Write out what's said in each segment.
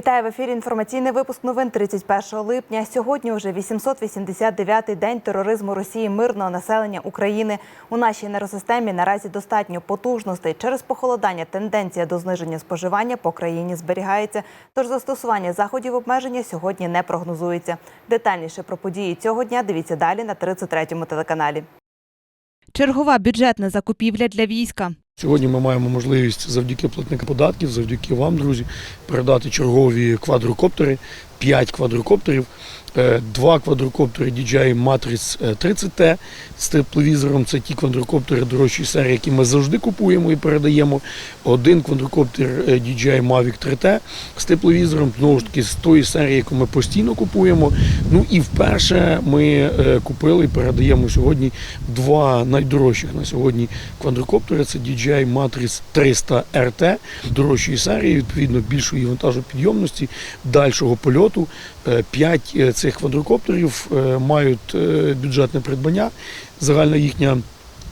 Вітаю в ефірі. Інформаційний випуск новин 31 липня. Сьогодні вже 889-й день тероризму Росії мирного населення України. У нашій енергосистемі наразі достатньо потужностей. Через похолодання тенденція до зниження споживання по країні зберігається. Тож застосування заходів обмеження сьогодні не прогнозується. Детальніше про події цього дня дивіться далі на 33-му телеканалі. Чергова бюджетна закупівля для війська. Сьогодні ми маємо можливість завдяки платникам податків, завдяки вам, друзі, передати чергові квадрокоптери, 5 квадрокоптерів, е, два квадрокоптери DJI Matrix 30T з тепловізором. Це ті квадрокоптери дорожчої серії, які ми завжди купуємо і передаємо. Один квадрокоптер е, DJI Mavic 3T з тепловізором, знову ж таки, з тої серії, яку ми постійно купуємо. Ну і вперше ми е, купили і передаємо сьогодні два найдорожчих на сьогодні квадрокоптери. Це DJI Matrix 300 RT дорожчої серії, відповідно більшої вантажопідйомності, дальшого польоту. Е, П'ять е, цих квадрокоптерів е, мають бюджетне придбання. Загальна їхня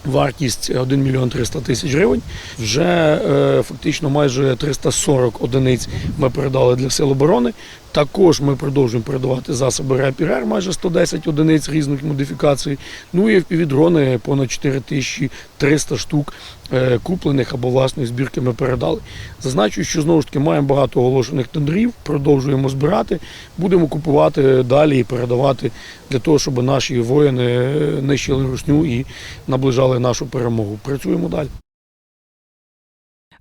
вартість 1 мільйон 300 тисяч гривень. Вже фактично майже 340 одиниць ми передали для сил оборони. Також ми продовжуємо передавати засоби РЕПІРЕР, майже 110 одиниць різних модифікацій. Ну і впівдрони понад 4300 штук е, куплених або власної збірки ми передали. Зазначу, що знову ж таки маємо багато оголошених тендерів, продовжуємо збирати, будемо купувати далі і передавати для того, щоб наші воїни е, нищили русню і наближали нашу перемогу. Працюємо далі.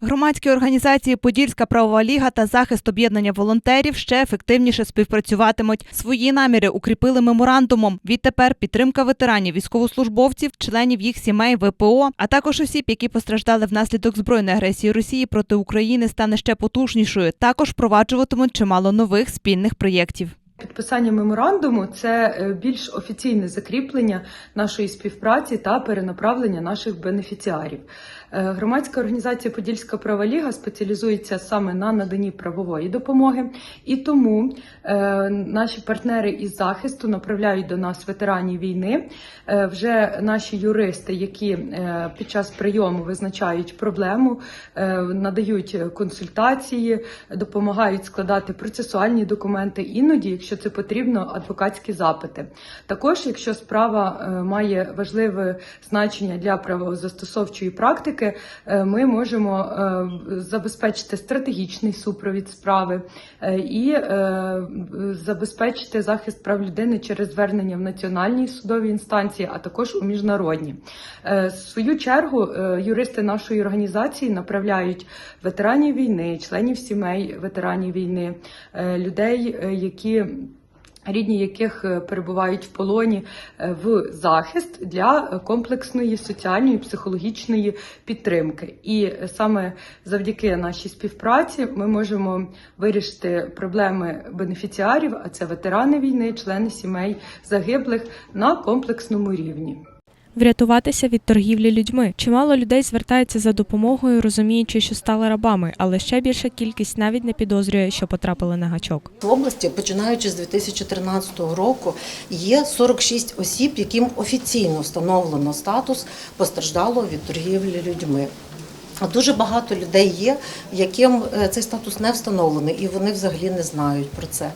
Громадські організації Подільська правова ліга та захист об'єднання волонтерів ще ефективніше співпрацюватимуть. Свої наміри укріпили меморандумом. Відтепер підтримка ветеранів, військовослужбовців, членів їх сімей, ВПО, а також осіб, які постраждали внаслідок збройної агресії Росії проти України, стане ще потужнішою. Також впроваджуватимуть чимало нових спільних проєктів. Підписання меморандуму це е, більш офіційне закріплення нашої співпраці та перенаправлення наших бенефіціарів. Е, Громадська організація Подільська права ліга спеціалізується саме на наданні правової допомоги, і тому е, наші партнери із захисту направляють до нас ветеранів війни. Е, Вже наші юристи, які під час прийому визначають проблему, надають консультації, допомагають складати процесуальні документи, іноді, якщо це потрібно, адвокатські запити. Також, якщо справа має важливе значення для правозастосовчої практики, е, ми можемо е, забезпечити стратегічний супровід справи е, і забезпечити захист прав людини через звернення в національні судові інстанції, а також у міжнародні. В свою чергу юристи нашої організації направляють ветеранів війни, членів сімей ветеранів війни, людей, які Рідні яких е, перебувають в полоні е, в захист для комплексної соціальної психологічної підтримки, і е, саме завдяки нашій співпраці ми можемо вирішити проблеми бенефіціарів, а це ветерани війни, члени сімей загиблих на комплексному рівні. Врятуватися від торгівлі людьми. Чимало людей звертаються за допомогою, розуміючи, що стали рабами, але ще більша кількість навіть не підозрює, що потрапили на гачок. В області, починаючи з 2013 року, є 46 осіб, яким офіційно встановлено статус постраждалого від торгівлі людьми. Дуже багато людей є, яким е, цей статус не встановлений, і вони взагалі не знають про це.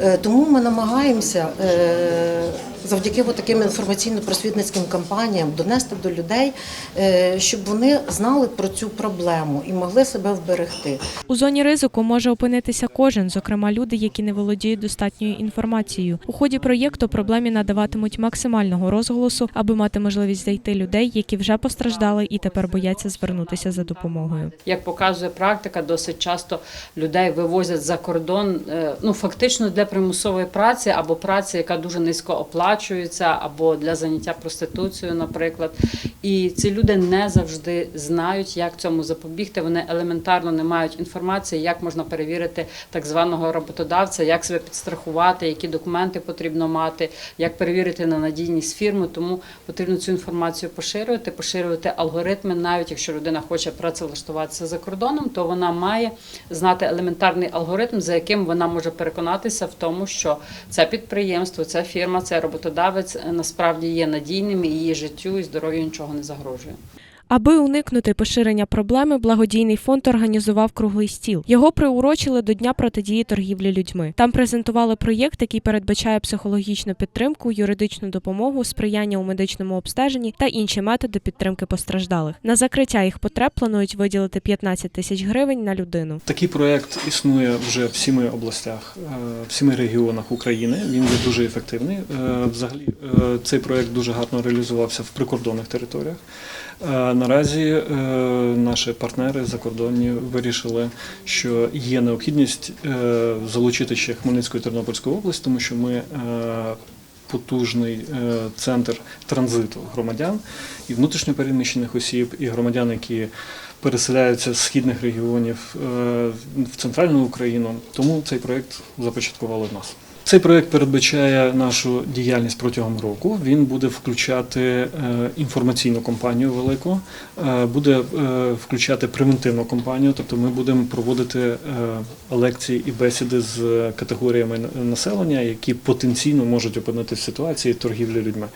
Е, Тому ми намагаємося е, завдяки таким інформаційно-просвітницьким кампаніям донести до людей, е, щоб вони знали про цю проблему і могли себе вберегти. У зоні ризику може опинитися кожен, зокрема люди, які не володіють достатньою інформацією. У ході проєкту проблемі надаватимуть максимального розголосу, аби мати можливість знайти людей, які вже постраждали і тепер бояться звернутися за допомогою. Як показує практика, досить часто людей вивозять за кордон, ну фактично для примусової праці або праці, яка дуже низько оплачується, або для заняття проституцією, наприклад. І ці люди не завжди знають, як цьому запобігти. Вони елементарно не мають інформації, як можна перевірити так званого роботодавця, як себе підстрахувати, які документи потрібно мати, як перевірити на надійність фірми. Тому потрібно цю інформацію поширювати, поширювати алгоритми, навіть якщо людина хоче працевлаштуватися за кордоном, то вона має знати елементарний алгоритм, за яким вона може переконатися в тому, що це підприємство, ця фірма, цей роботодавець е, насправді є надійним і її життю і здоров'ю нічого не загрожує. Аби уникнути поширення проблеми, благодійний фонд організував круглий стіл. Його приурочили до дня протидії торгівлі людьми. Там презентували проєкт, який передбачає психологічну підтримку, юридичну допомогу, сприяння у медичному обстеженні та інші методи підтримки постраждалих. На закриття їх потреб планують виділити 15 тисяч гривень на людину. Такий проект існує вже в сіми областях, е, в сіми регіонах України. Він є дуже ефективний. Е, Взагалі, е, цей проект дуже гарно реалізувався в прикордонних територіях. Е, Наразі е, наші партнери закордонні вирішили, що є необхідність е, залучити ще Хмельницьку і Тернопільську область, тому що ми. Потужний центр транзиту громадян і внутрішньопереміщених осіб, і громадян, які переселяються з східних регіонів в центральну Україну. Тому цей проект започаткували в нас. Цей проект передбачає нашу діяльність протягом року. Він буде включати е, інформаційну кампанію велику, е, буде е, включати превентивну кампанію, тобто ми будемо проводити лекції і бесіди з категоріями населення, які потенційно можуть опинитися в ситуації торгівлі людьми.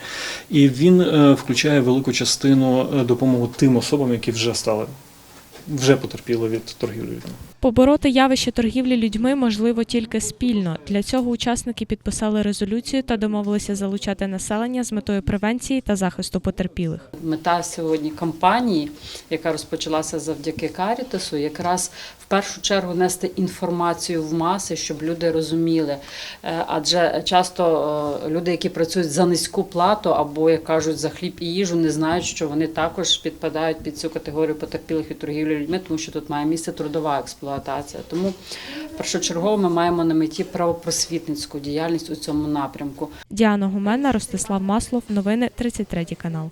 І він включає велику частину допомоги тим особам, які вже стали, вже потерпіли від торгівлі людьми. Побороти явище торгівлі людьми можливо тільки спільно. Для цього учасники підписали резолюцію та домовилися залучати населення з метою превенції та захисту потерпілих. Мета сьогодні кампанії, яка розпочалася завдяки Карітасу, якраз в першу чергу нести інформацію в маси, щоб люди розуміли. Е, Адже часто е, люди, які працюють за низьку плату або як кажуть за хліб і їжу, не знають, що вони також підпадають під цю категорію потерпілих від торгівлі людьми, тому що тут має місце трудова експлуатація. Тому першочергово ми маємо на меті правопросвітницьку діяльність у цьому напрямку. Діана Гуменна, Ростислав Маслов. Новини 33 канал.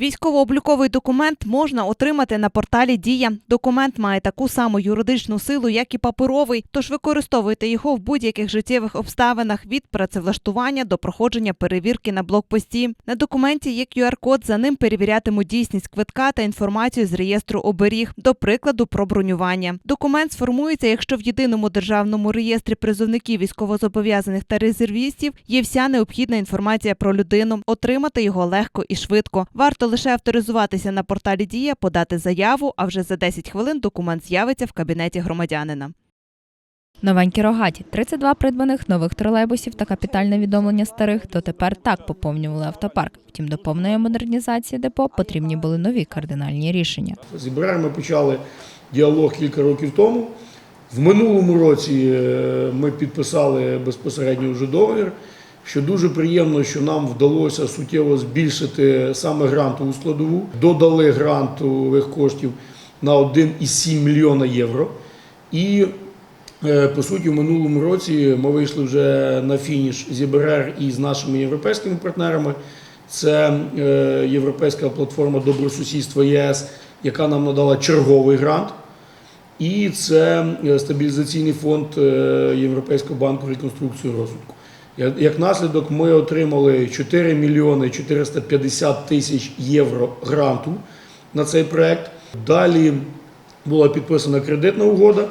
Військово-обліковий документ можна отримати на порталі Дія. Документ має таку саму юридичну силу, як і паперовий, тож використовуйте його в будь-яких життєвих обставинах від працевлаштування до проходження перевірки на блокпості. На документі є QR-код, за ним перевірятимуть дійсність квитка та інформацію з реєстру оберіг, до прикладу про бронювання. Документ сформується, якщо в єдиному державному реєстрі призовників військовозобов'язаних та резервістів є вся необхідна інформація про людину. Отримати його легко і швидко. Варто лише авторизуватися на порталі Дія, подати заяву, а вже за 10 хвилин документ з'явиться в кабінеті громадянина. Новенькі рогаті 32 придбаних нових тролейбусів та капітальне відновлення старих дотепер так поповнювали автопарк. Втім, до повної модернізації депо потрібні були нові кардинальні рішення. З ІБР ми почали діалог кілька років тому. В минулому році е, ми підписали безпосередньо вже договір, що дуже приємно, що нам вдалося суттєво збільшити саме грантову складову. Додали грантових коштів на 1,7 мільйона євро. І е, по суті, в минулому році ми вийшли вже на фініш з ЄБРР і з нашими європейськими партнерами. Це е, Європейська платформа добросусідства ЄС, яка нам надала черговий грант. І це е, стабілізаційний фонд Європейського банку реконструкції розвитку. Як- наслідок, ми отримали 4 мільйони 450 тисяч євро гранту на цей проект. Далі була підписана кредитна угода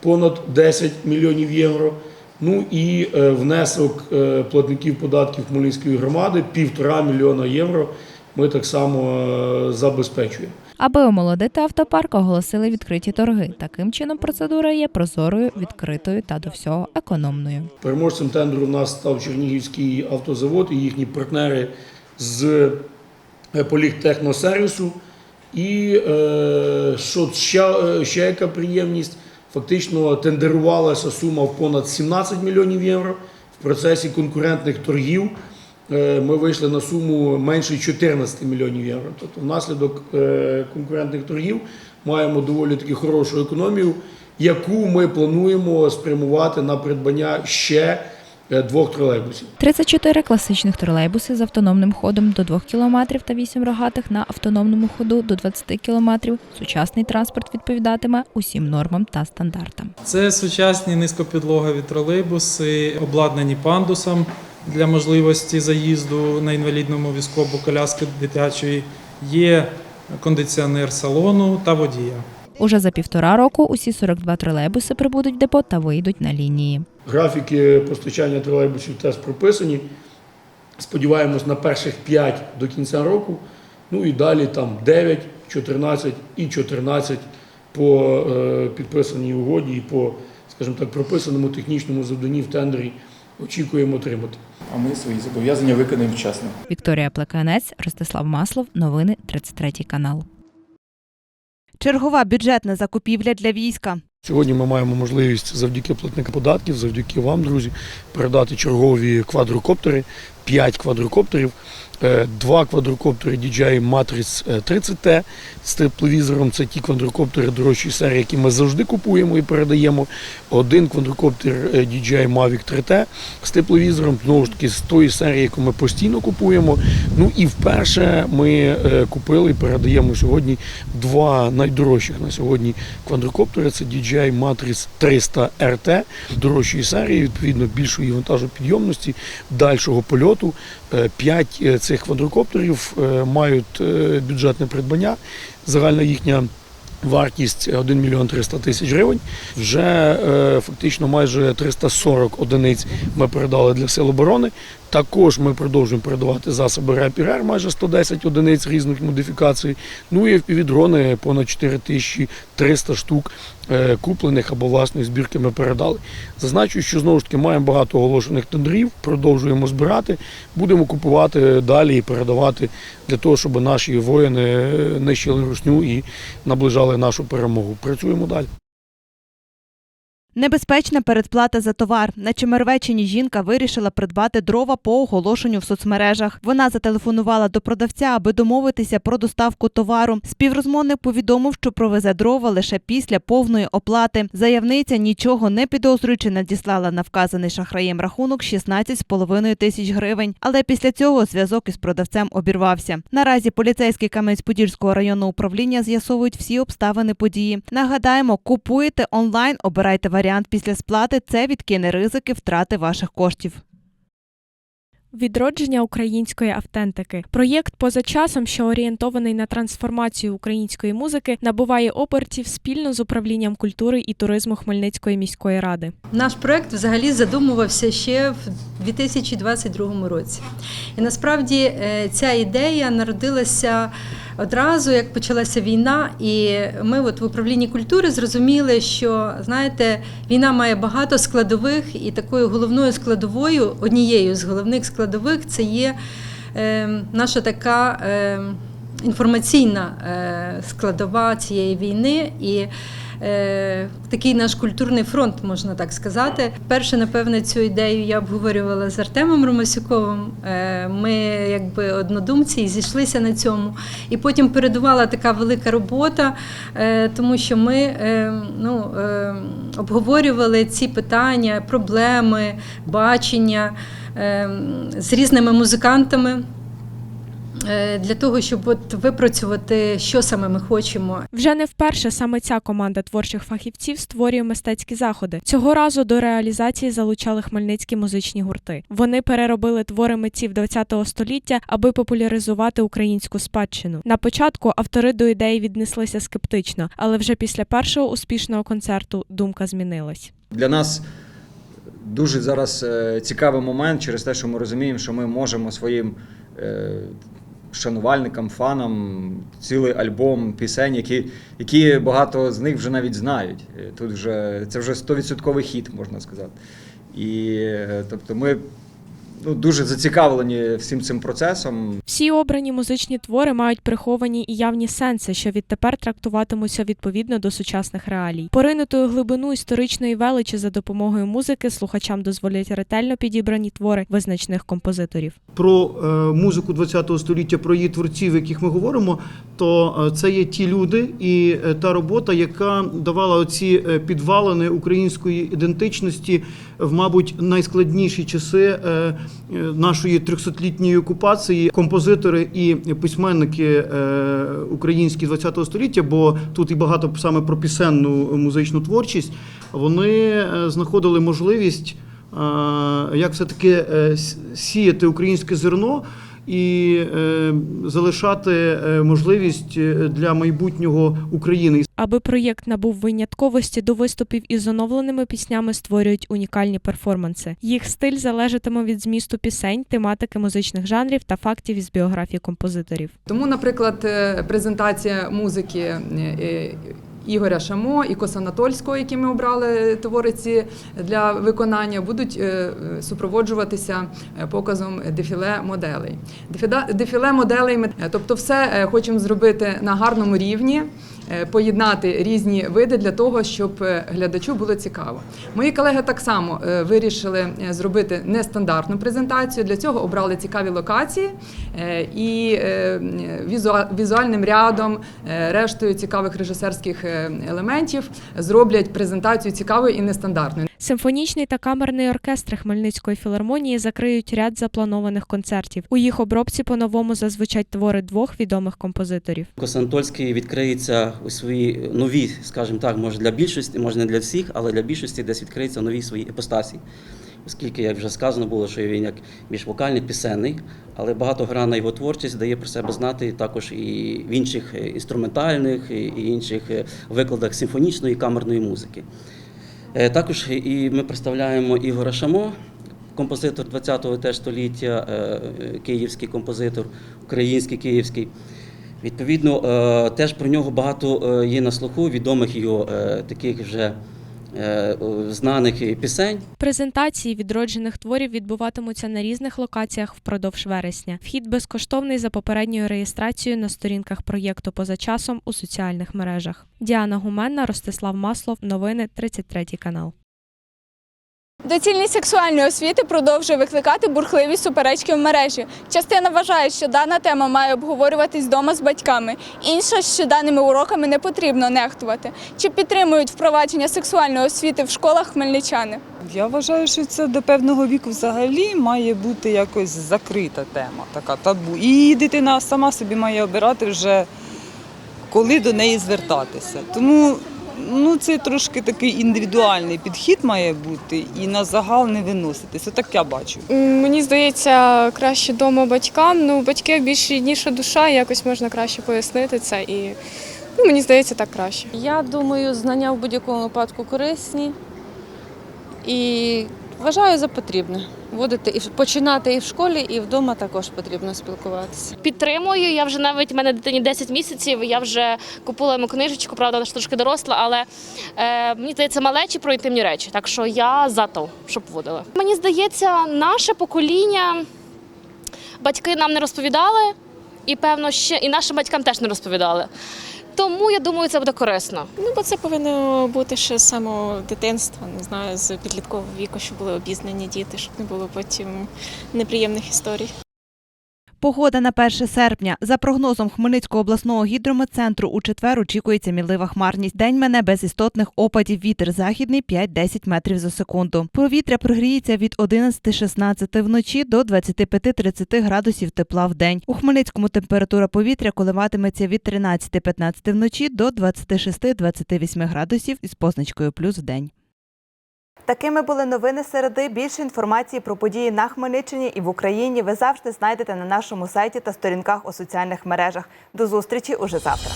понад 10 мільйонів євро. Ну і е, внесок е, платників податків Хмельницької громади півтора мільйона євро. Ми так само е, забезпечуємо. Аби омолодити автопарк, оголосили відкриті торги. Таким чином, процедура є прозорою, відкритою та до всього економною. Переможцем тендеру у нас став Чернігівський автозавод і їхні партнери з е, полігтехносервісу. І е, що ще, е, ще яка приємність, фактично тендерувалася сума в понад 17 мільйонів євро. В процесі конкурентних торгів ми вийшли на суму менше 14 мільйонів євро. Тобто, внаслідок е, конкурентних торгів маємо доволі таки хорошу економію, яку ми плануємо спрямувати на придбання ще е, двох тролейбусів. 34 класичних тролейбуси з автономним ходом до 2 км та 8 рогатих на автономному ходу до 20 км. Сучасний транспорт відповідатиме усім нормам та стандартам. Це сучасні низькопідлогові тролейбуси, обладнані пандусом для можливості заїзду на інвалідному візку або коляски дитячої. Є кондиціонер салону та водія. Уже за півтора року усі 42 тролейбуси прибудуть в депо та вийдуть на лінії. Графіки постачання тролейбусів теж прописані. Сподіваємось на перших 5 до кінця року. Ну і далі там 9, 14 і 14 по е, підписаній угоді і по, скажімо так, прописаному технічному завданні в тендері очікуємо отримати. А ми свої зобов'язання виконаємо вчасно. Вікторія Плеканець, Ростислав Маслов. Новини 33 канал. Чергова бюджетна закупівля для війська. Сьогодні ми маємо можливість завдяки платникам податків, завдяки вам, друзі, передати чергові квадрокоптери, 5 квадрокоптерів, два квадрокоптери DJI Matrix 30T з тепловізором. Це ті квадрокоптери дорожчої серії, які ми завжди купуємо і передаємо. Один квадрокоптер е, DJI Mavic 3T з тепловізором, знову ж таки, з тої серії, яку ми постійно купуємо. Ну і вперше ми е, купили і передаємо сьогодні два найдорожчих на сьогодні квадрокоптери. Це DJI Matrix 300 RT дорожчої серії, відповідно більшої вантажопідйомності, дальшого польоту. Е, П'ять е, цих квадрокоптерів е, мають е, бюджетне придбання. Загальна їхня вартість 1 мільйон 300 тисяч гривень. Вже е, фактично майже 340 одиниць ми передали для сил оборони. Також ми продовжуємо передавати засоби РЕПІРЕР, майже 110 одиниць різних модифікацій. Ну і впівдрони понад 4300 штук е, куплених або власної збірки ми передали. Зазначу, що знову ж таки маємо багато оголошених тендерів, продовжуємо збирати, будемо купувати далі і передавати для того, щоб наші воїни е, нищили русню і наближали нашу перемогу. Працюємо далі. Небезпечна передплата за товар. На Чемервеччині жінка вирішила придбати дрова по оголошенню в соцмережах. Вона зателефонувала до продавця, аби домовитися про доставку товару. Співрозмовник повідомив, що провезе дрова лише після повної оплати. Заявниця, нічого не підозрюючи, надіслала на вказаний шахраєм рахунок 16,5 тисяч гривень. Але після цього зв'язок із продавцем обірвався. Наразі поліцейські Кам'янець-Подільського районного управління з'ясовують всі обставини події. Нагадаємо, купуєте онлайн, обирайте варіант після сплати. Це відкине ризики втрати ваших коштів. Відродження української автентики. Проєкт поза часом, що орієнтований на трансформацію української музики, набуває обертів спільно з управлінням культури і туризму Хмельницької міської ради. Наш проект взагалі задумувався ще в 2022 році. І насправді е, ця ідея народилася одразу, як почалася війна, і ми от в управлінні культури зрозуміли, що знаєте, війна має багато складових, і такою головною складовою, однією з головних складових, це є е, наша така. Е, Інформаційна складова цієї війни і такий наш культурний фронт, можна так сказати. Перше, напевне, цю ідею я обговорювала з Артемом Ромасюковим. Е, ми, якби однодумці, і зійшлися на цьому. І потім передувала така велика робота, е, тому що ми е, ну, е, обговорювали ці питання, проблеми, бачення е, з різними музикантами. Е, Для того, щоб от випрацювати, що саме ми хочемо, Вже не вперше саме ця команда творчих фахівців створює мистецькі заходи. Цього разу до реалізації залучали хмельницькі музичні гурти. Вони переробили твори митців ХХ століття, аби популяризувати українську спадщину. На початку автори до ідеї віднеслися скептично, але вже після першого успішного концерту думка змінилась. Для нас дуже зараз е, цікавий момент через те, що ми розуміємо, що ми можемо своїм е, шанувальникам, фанам цілий альбом пісень, які, які багато з них вже навіть знають. Е, Тут вже це вже 100% хіт, можна сказати. І е, тобто ми ну, дуже зацікавлені всім цим процесом. Всі обрані музичні твори мають приховані і явні сенси, що відтепер трактуватимуться відповідно до сучасних реалій. Поринутою глибину історичної величі за допомогою музики слухачам дозволять ретельно підібрані твори визначних композиторів. про е, музику ХХ століття, про її творців, яких ми говоримо, то е, це є ті люди і е, та робота, яка давала оці е, підвалини української ідентичності в, мабуть, найскладніші часи е, е, нашої 300-літньої окупації. Композитори і письменники українські українські ХХ століття, бо тут і багато саме про пісенну музичну творчість, вони е, знаходили можливість. е, Як все-таки е, сіяти українське зерно і е, залишати е, можливість е, для майбутнього України. Аби проєкт набув винятковості до виступів із оновленими піснями створюють унікальні перформанси. Їх стиль залежатиме від змісту пісень, тематики музичних жанрів та фактів із біографії композиторів. Тому, наприклад, презентація музики Ігоря Шамо і Косанатольського, які ми обрали твориці для виконання, будуть е, супроводжуватися е, показом дефіле моделей. Дефіле моделей, ми- е, тобто, все хочемо зробити на гарному рівні. Е, Поєднати різні види для того, щоб е, глядачу було цікаво. Мої колеги так само е, вирішили зробити нестандартну презентацію. Для цього обрали цікаві локації і візуальним рядом, рештою цікавих режисерських елементів зроблять презентацію цікавою і нестандартною. Симфонічний та камерний оркестри Хмельницької філармонії закриють ряд запланованих концертів. У їх обробці по-новому зазвучать твори двох відомих композиторів. Косантольський відкриється у свої нові, скажімо так, може для більшості, може не для всіх, але для більшості десь відкриється нові свої іпостасі. Оскільки, як вже сказано було, що він як більш вокальний, пісенний, але багатогранна його творчість дає про себе знати також і в інших е, інструментальних, і і інших е, викладах симфонічної і камерної музики. Е, Також і ми представляємо Ігора Шамо, композитор 20-го теж століття, е, київський композитор, український київський. Відповідно, е, теж про нього багато є на слуху відомих його таких вже знаних пісень. Презентації відроджених творів відбуватимуться на різних локаціях впродовж вересня. Вхід безкоштовний за попередньою реєстрацією на сторінках проєкту поза часом у соціальних мережах. Діана Гуменна, Ростислав Маслов. Новини 33 канал. Доцільність сексуальної освіти продовжує викликати бурхливі суперечки в мережі. Частина вважає, що дана тема має обговорюватись вдома з батьками. Інша, що даними уроками не потрібно нехтувати. Чи підтримують впровадження сексуальної освіти в школах хмельничани? Я вважаю, що це до певного віку взагалі має бути якось закрита тема, така табу. І дитина сама собі має обирати вже, коли до неї звертатися. Тому ну, це трошки такий індивідуальний підхід має бути і на загал не виноситись. Отак я бачу. Мені здається, краще вдома батькам. Ну, батьки більш рідніша душа, якось можна краще пояснити це. І ну, мені здається, так краще. Я думаю, знання в будь-якому випадку корисні і вважаю за потрібне. Вводити і починати і в школі, і вдома також потрібно спілкуватися. Підтримую. Я вже навіть в мене дитині 10 місяців. Я вже купила йому книжечку, правда, вона ж трошки доросла, але е, мені здається, малечі про інтимні речі. Так що я за то, щоб вводили. Мені здається, наше покоління батьки нам не розповідали, і певно ще і нашим батькам теж не розповідали. Тому я думаю, це буде корисно. Ну, бо це повинно бути ще з самого дитинства, не знаю, з підліткового віку, щоб були обізнані діти, щоб не було потім неприємних історій. Погода на 1 серпня. За прогнозом Хмельницького обласного гідрометцентру у четвер очікується мілива хмарність. День мене без істотних опадів. Вітер західний 5-10 метрів за секунду. Повітря прогріється від 11-16 вночі до 25-30 градусів тепла в день. У Хмельницькому температура повітря коливатиметься від 13-15 вночі до 26-28 градусів із позначкою плюс в день. Такими були новини середи. Більше інформації про події на Хмельниччині і в Україні ви завжди знайдете на нашому сайті та сторінках у соціальних мережах. До зустрічі уже завтра.